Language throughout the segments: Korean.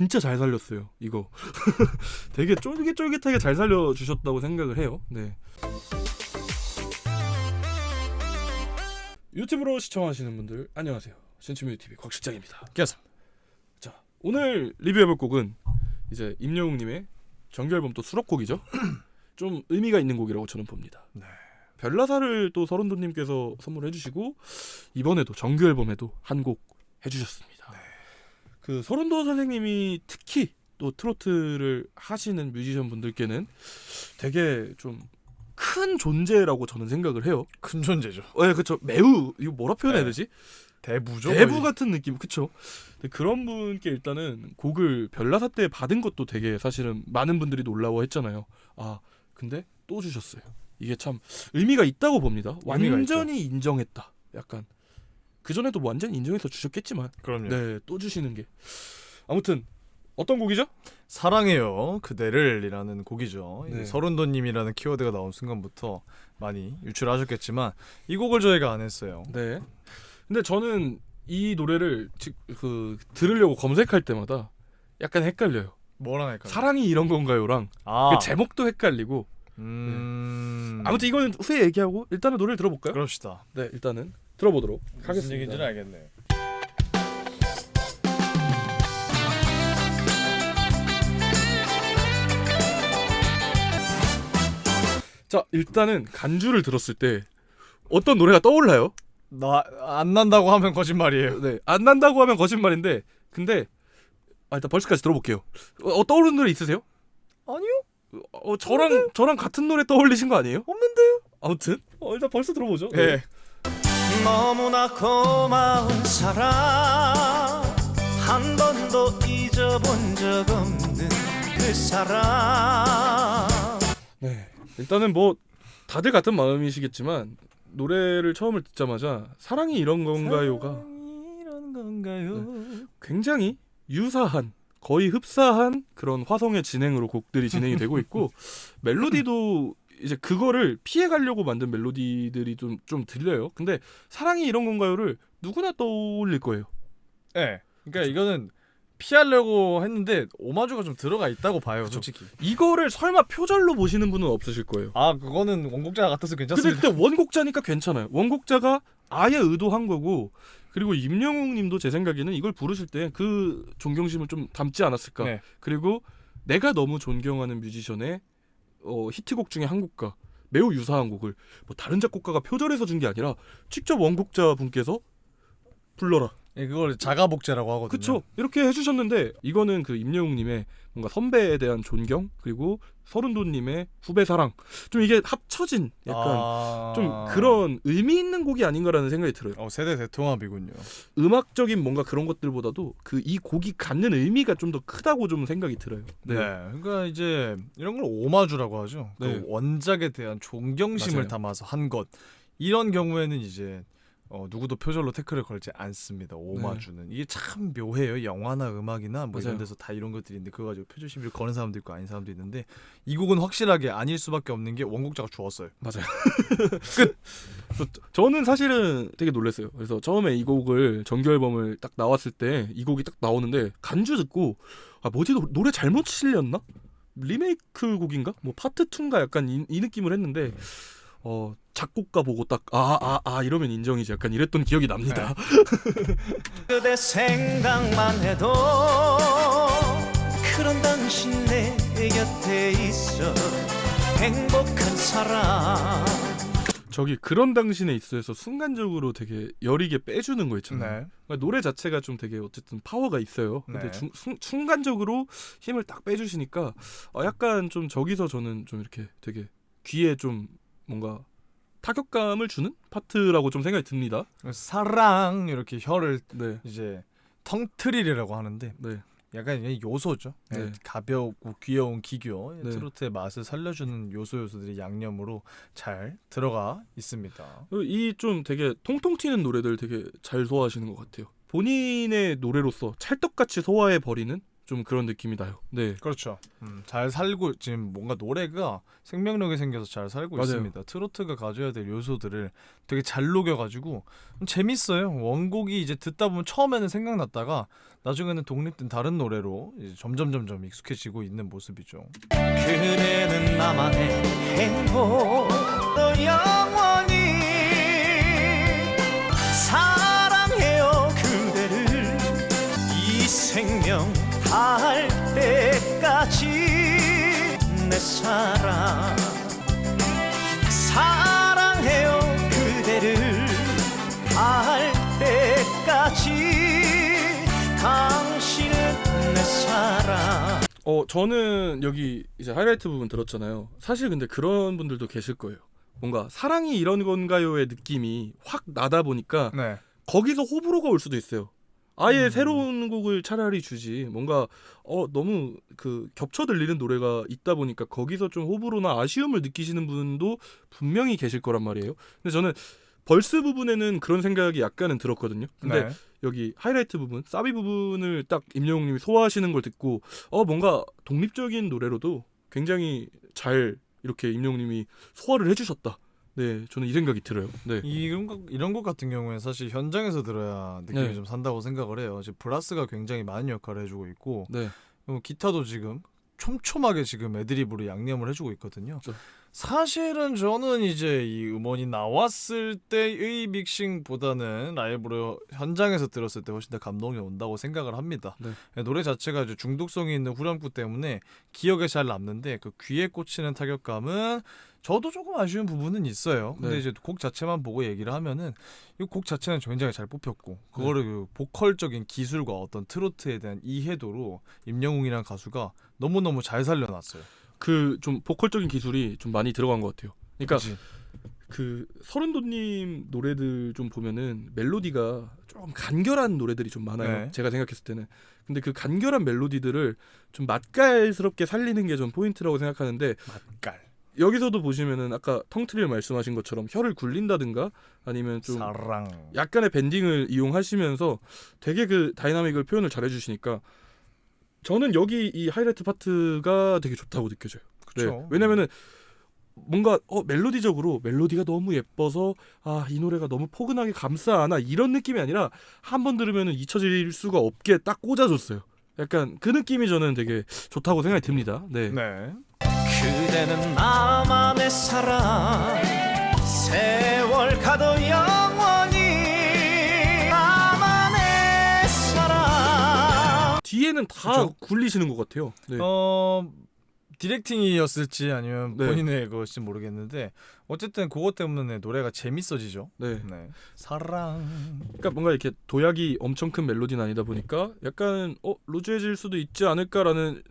진짜 잘 살렸어요. 이거 되게 쫄깃쫄깃하게 잘 살려 주셨다고 생각을 해요. 네. 유튜브로 시청하시는 분들 안녕하세요. 신치뮤 TV 곽실장입니다. 깨서 자 오늘 리뷰해볼 곡은 이제 임영웅님의 정결범 또 수록곡이죠. 좀 의미가 있는 곡이라고 저는 봅니다. 네. 별나사를 또 서른도님께서 선물해주시고 이번에도 정규앨범에도 한 곡 해주셨습니다. 네. 그 서른도 선생님이 특히 또 트로트를 하시는 뮤지션 분들께는 되게 좀 큰 존재라고 저는 생각을 해요. 큰 존재죠. 네, 그렇죠. 매우 이거 뭐라 표현해야 네. 되지? 대부죠. 대부 거의. 같은 느낌, 그쵸? 근데 그런 분께 일단은 곡을 별나사 때 받은 것도 되게 사실은 많은 분들이 놀라워했잖아요. 아, 근데 또 주셨어요. 이게 참 의미가 있다고 봅니다. 의미가 완전히 인정했다. 약간 그 전에도 뭐 완전히 인정해서 주셨겠지만, 그럼요. 네, 또 주시는 게 아무튼 어떤 곡이죠? 사랑해요 그대를이라는 곡이죠. 네. 서른도님이라는 키워드가 나온 순간부터 많이 유출하셨겠지만 이 곡을 저희가 안 했어요. 네. 근데 저는 이 노래를 즉 그 들으려고 검색할 때마다 약간 헷갈려요. 뭐랑 할까? 사랑이 이런 건가요랑 아, 그 제목도 헷갈리고 음, 아무튼 이거는 후에 얘기하고 일단은 노래를 들어볼까요? 그럽시다. 네 일단은 들어보도록 무슨 하겠습니다. 얘기인지는 알겠네. 자 일단은 간주를 들었을 때 어떤 노래가 떠올라요? 나 안 난다고 하면 거짓말이에요. 네 안 난다고 하면 거짓말인데 근데 아, 일단 벌써까지 들어볼게요. 어, 어, 떠오르는 노래 있으세요? 아니요. 어 저랑 저랑 같은 노래 떠올리신 거 아니에요? 없는데요. 아무튼 어, 일단 벌써 들어보죠. 네. 너무나 고마운 사람 한 번도 잊어본 적 없는 그 사람 네. 일단은 뭐 다들 같은 마음이시겠지만 노래를 처음을 듣자마자 사랑이 이런 건가요가 이런 건가요? 굉장히 유사한 거의 흡사한 그런 화성의 진행으로 곡들이 진행이 되고 있고 멜로디도 이제 그거를 피해 가려고 만든 멜로디들이 좀 좀 들려요. 근데 사랑이 이런 건가요를 누구나 떠올릴 거예요. 네. 그러니까 이거는 피하려고 했는데 오마주가 좀 들어가 있다고 봐요, 그쵸. 솔직히. 이거를 설마 표절로 보시는 분은 없으실 거예요. 아, 그거는 원곡자 같아서 근데 괜찮습니다. 그때 원곡자니까 괜찮아요. 원곡자가 아예 의도한 거고 그리고 임영웅 님도 제 생각에는 이걸 부르실 때 그 존경심을 좀 담지 않았을까. 네. 그리고 내가 너무 존경하는 뮤지션의 어, 히트곡 중에 한 곡과 매우 유사한 곡을 뭐 다른 작곡가가 표절해서 준 게 아니라 직접 원곡자 분께서 불러라. 예, 그걸 자가 복제라고 하거든요. 그쵸 이렇게 해주셨는데 이거는 그 임영웅님의 뭔가 선배에 대한 존경 그리고 서른도님의 후배 사랑 좀 이게 합쳐진 약간 아... 좀 그런 의미 있는 곡이 아닌가라는 생각이 들어요. 어, 세대 대통합이군요. 음악적인 뭔가 그런 것들보다도 그 이 곡이 갖는 의미가 좀 더 크다고 좀 생각이 들어요. 네. 그러니까 이제 이런 걸 오마주라고 하죠. 네. 그 원작에 대한 존경심을 맞아요. 담아서 한 것. 이런 경우에는 이제 어, 누구도 표절로 태클을 걸지 않습니다. 오마주는 이게 참 묘해요. 영화나 음악이나 뭐 맞아요. 이런 데서 다 이런 것들이 있는데 그거 가지고 표절 시비를 거는 사람도 있고 아닌 사람도 있는데 이 곡은 확실하게 아닐 수밖에 없는 게 원곡자가 주었어요. 맞아요. 끝. 저는 사실은 되게 놀랐어요. 그래서 처음에 이 곡을 정규 앨범을 딱 나왔을 때 이 곡이 딱 나오는데 간주 듣고 아 뭐지 노- 노래 잘못 실렸나? 리메이크 곡인가? 뭐 파트 2인가 약간 이, 이 느낌을 했는데 어 작곡가 보고 딱아아 아 이러면 인정이지 약간 이랬던 기억이 납니다. 그대 생각만 해도 그런 당신 내 곁에 있어 행복한 사람 저기 그런 당신에 있어서 순간적으로 되게 여리게 빼주는 거 있잖아요. 그러니까 노래 자체가 좀 되게 어쨌든 파워가 있어요. 근데 네. 중- 순, 순간적으로 힘을 딱 빼주시니까 어, 약간 좀 저기서 저는 좀 이렇게 되게 귀에 좀 뭔가 타격감을 주는 파트라고 좀 생각이 듭니다. 사랑 이렇게 혀를 네, 이제 텅트릴이라고 하는데 네, 약간 요소죠. 네. 네. 가볍고 귀여운 기교, 네. 트로트의 맛을 살려주는 요소 요소들이 양념으로 잘 들어가 있습니다. 이 좀 되게 통통 튀는 노래들 되게 잘 소화하시는 것 같아요. 본인의 노래로서 찰떡같이 소화해 버리는 좀 그런 느낌이 나요. 네. 그렇죠. 음, 잘 살고 지금 뭔가 노래가 생명력이 생겨서 잘 살고 맞아요. 있습니다. 트로트가 가져야 될 요소들을 되게 잘 녹여가지고 좀 재밌어요. 원곡이 이제 듣다 보면 처음에는 생각났다가 나중에는 독립된 다른 노래로 이제 점점 점점 익숙해지고 있는 모습이죠. 그대는 나만의 행복 또 영원히 사랑 사랑해요 그대를 다할 때까지 당신은 내 사랑 어 저는 여기 이제 하이라이트 부분 들었잖아요. 사실 근데 그런 분들도 계실 거예요. 뭔가 사랑이 이런 건가요의 느낌이 확 나다 보니까 네. 거기서 호불호가 올 수도 있어요. 아예 음. 새로운 곡을 차라리 주지. 뭔가 어 너무 그 겹쳐 들리는 노래가 있다 보니까 거기서 좀 호불호나 아쉬움을 느끼시는 분도 분명히 계실 거란 말이에요. 근데 저는 벌스 부분에는 그런 생각이 약간은 들었거든요. 근데 네. 여기 하이라이트 부분, 사비 부분을 딱 임영웅님이 소화하시는 걸 듣고 어 뭔가 독립적인 노래로도 굉장히 잘 이렇게 임영웅님이 소화를 해주셨다. 네, 저는 이 생각이 들어요. 네, 이런 것 이런 것 같은 경우에 사실 현장에서 들어야 느낌이 네. 좀 산다고 생각을 해요. 지금 브라스가 굉장히 많은 역할을 해주고 있고 네, 어, 기타도 지금 촘촘하게 지금 애드립으로 양념을 해주고 있거든요. 그렇죠. 사실은 저는 이제 이 음원이 나왔을 때의 믹싱보다는 라이브로 현장에서 들었을 때 훨씬 더 감동이 온다고 생각을 합니다. 네. 예, 노래 자체가 이제 중독성이 있는 후렴구 때문에 기억에 잘 남는데 그 귀에 꽂히는 타격감은 저도 조금 아쉬운 부분은 있어요. 근데 네. 이제 곡 자체만 보고 얘기를 하면은 이 곡 자체는 굉장히 잘 뽑혔고 네. 그거를 그 보컬적인 기술과 어떤 트로트에 대한 이해도로 임영웅이라는 가수가 너무 너무 잘 살려놨어요. 그 좀 보컬적인 기술이 좀 많이 들어간 것 같아요. 그러니까 그치? 그 서른도님 노래들 좀 보면은 멜로디가 좀 간결한 노래들이 좀 많아요. 네. 제가 생각했을 때는. 근데 그 간결한 멜로디들을 좀 맛깔스럽게 살리는 게 좀 포인트라고 생각하는데 맛깔 여기서도 보시면은 아까 텅트릴 말씀하신 것처럼 혀를 굴린다든가 아니면 좀 사랑 약간의 밴딩을 이용하시면서 되게 그 다이나믹을 표현을 잘 해 주시니까 저는 여기 이 하이라이트 파트가 되게 좋다고 느껴져요. 네. 그쵸. 왜냐면은 뭔가 어 멜로디적으로 멜로디가 너무 예뻐서 아 이 노래가 너무 포근하게 감싸 안아 이런 느낌이 아니라 한 번 들으면은 잊혀질 수가 없게 딱 꽂아줬어요. 약간 그 느낌이 저는 되게 좋다고 생각이 듭니다. 네. 네. 그대는 나만의 사랑 세월 가도 영 뒤에는 다 그쵸? 굴리시는 것 같아요. 네. 어 디렉팅이었을지 아니면 네. 본인의 그것인지 모르겠는데 어쨌든 그것 때문에 노래가 재밌어지죠. 네. 네. 사랑. 그러니까 뭔가 이렇게 도약이 엄청 큰 멜로디는 아니다 보니까 약간 어 루즈해질 수도 있지 않을까라는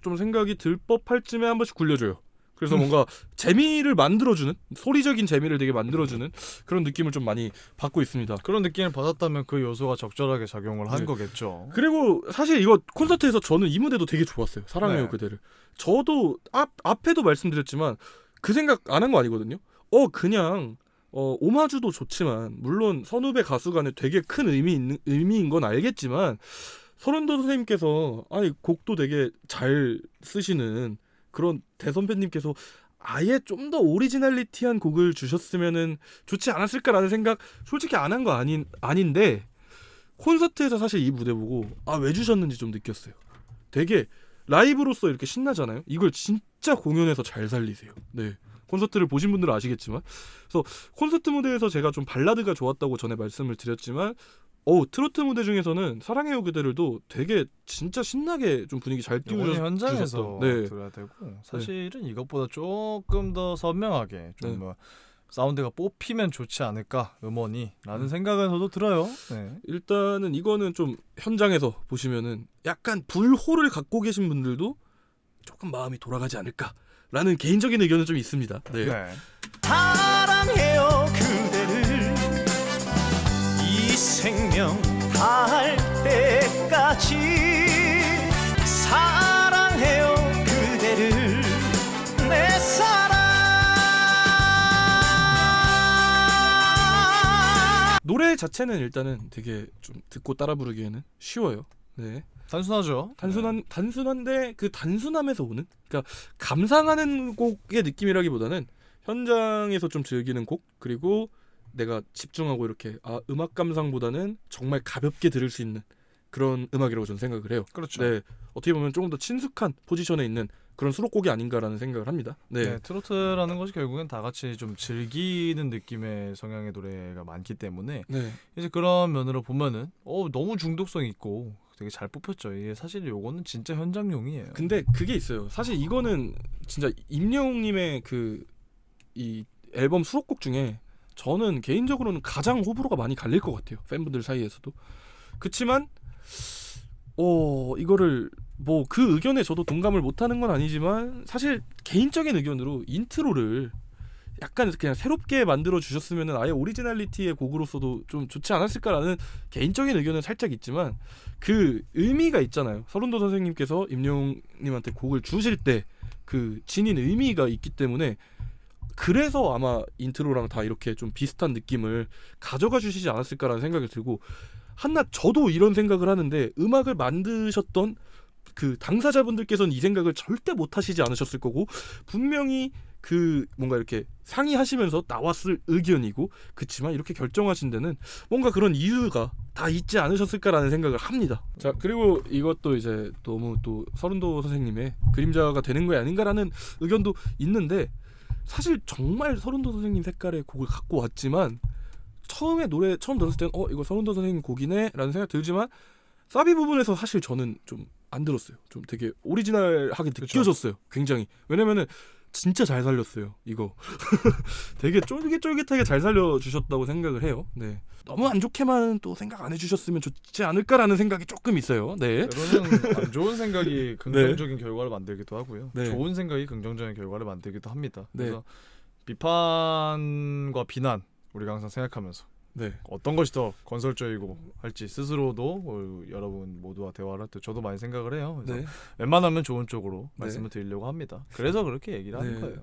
좀 생각이 들 법할 쯤에 한 번씩 굴려줘요. 그래서 뭔가 재미를 만들어주는 소리적인 재미를 되게 만들어주는 그런 느낌을 좀 많이 받고 있습니다. 그런 느낌을 받았다면 그 요소가 적절하게 작용을 한 네. 거겠죠. 그리고 사실 이거 콘서트에서 저는 이 무대도 되게 좋았어요. 사랑해요 네. 그대를. 저도 앞 앞에도 말씀드렸지만 그 생각 안 한 거 아니거든요. 어 그냥 어 오마주도 좋지만 물론 선후배 가수 간에 되게 큰 의미 있는 의미인 건 알겠지만 서른도 선생님께서 아니 곡도 되게 잘 쓰시는 그런 대선배님께서 아예 좀 더 오리지널리티한 곡을 주셨으면은 좋지 않았을까라는 생각 솔직히 안 한 거 아닌 아닌데 콘서트에서 사실 이 무대 보고 아 왜 주셨는지 좀 느꼈어요. 되게 라이브로서 이렇게 신나잖아요. 이걸 진짜 공연에서 잘 살리세요. 네. 콘서트를 보신 분들은 아시겠지만 그래서 콘서트 무대에서 제가 좀 발라드가 좋았다고 전에 말씀을 드렸지만 어 트로트 무대 중에서는 사랑해요 그대를도 되게 진짜 신나게 좀 분위기 잘 이번에 띄우셨 현장에서 네. 들어야 되고 사실은 이것보다 조금 더 선명하게 좀 네. 뭐 사운드가 뽑히면 좋지 않을까 음원이라는 음. 생각은 저도 들어요. 네. 일단은 이거는 좀 현장에서 보시면은 약간 불호를 갖고 계신 분들도 조금 마음이 돌아가지 않을까라는 개인적인 의견은 좀 있습니다. 네. 네. 생명 다할 때까지 사랑해요 그대를 내 사랑 노래 자체는 일단은 되게 좀 듣고 따라 부르기에는 쉬워요. 네. 단순하죠. 단순한 단순한데 그 단순함에서 오는 그러니까 감상하는 곡의 느낌이라기보다는 현장에서 좀 즐기는 곡 그리고 내가 집중하고 이렇게 아 음악 감상보다는 정말 가볍게 들을 수 있는 그런 음악이라고 저는 생각을 해요. 그렇죠. 네 어떻게 보면 조금 더 친숙한 포지션에 있는 그런 수록곡이 아닌가라는 생각을 합니다. 네, 네, 트로트라는 것이 결국엔 다 같이 좀 즐기는 느낌의 성향의 노래가 많기 때문에 네. 이제 그런 면으로 보면은 어 너무 중독성 있고 되게 잘 뽑혔죠. 이게 사실 요거는 진짜 현장용이에요. 근데 그게 있어요. 사실 이거는 진짜 임영웅님의 그 이 앨범 수록곡 중에 저는 개인적으로는 가장 호불호가 많이 갈릴 것 같아요. 팬분들 사이에서도. 그치만 어 이거를 뭐 그 의견에 저도 동감을 못하는 건 아니지만 사실 개인적인 의견으로 인트로를 약간 그냥 새롭게 만들어 주셨으면 아예 오리지널리티의 곡으로서도 좀 좋지 않았을까라는 개인적인 의견은 살짝 있지만 그 의미가 있잖아요. 서른도 선생님께서 임영웅님한테 곡을 주실 때 그 지닌 의미가 있기 때문에 그래서 아마 인트로랑 다 이렇게 좀 비슷한 느낌을 가져가 주시지 않았을까라는 생각이 들고 한낱 저도 이런 생각을 하는데 음악을 만드셨던 그 당사자분들께서는 이 생각을 절대 못 하시지 않으셨을 거고 분명히 그 뭔가 이렇게 상의하시면서 나왔을 의견이고 그치만 이렇게 결정하신 데는 뭔가 그런 이유가 다 있지 않으셨을까라는 생각을 합니다. 자 그리고 이것도 이제 너무 또 서른도 선생님의 그림자가 되는 거 아닌가라는 의견도 있는데 사실 정말 서른도 선생님 색깔의 곡을 갖고 왔지만 처음에 노래 처음 들었을 때는 어 이거 서른도 선생님 곡이네라는 생각 들지만 사비 부분에서 사실 저는 좀 안 들었어요. 좀 되게 오리지널하게 느껴졌어요. 굉장히 왜냐면은 진짜 잘 살렸어요. 이거 되게 쫄깃쫄깃하게 잘 살려주셨다고 생각을 해요. 네. 너무 안 좋게만 또 생각 안 해주셨으면 좋지 않을까라는 생각이 조금 있어요. 네. 때로는 안 좋은 생각이 긍정적인 결과를 만들기도 하고요. 네. 좋은 생각이 긍정적인 결과를 만들기도 합니다. 네. 그래서 비판과 비난 우리가 항상 생각하면서 네. 어떤 것이 더 건설적이고 할지 스스로도 어, 여러분 모두와 대화를 할 때 저도 많이 생각을 해요. 그래서 네. 웬만하면 좋은 쪽으로 네. 말씀을 드리려고 합니다. 그래서 그렇게 얘기를 하는 네. 거예요.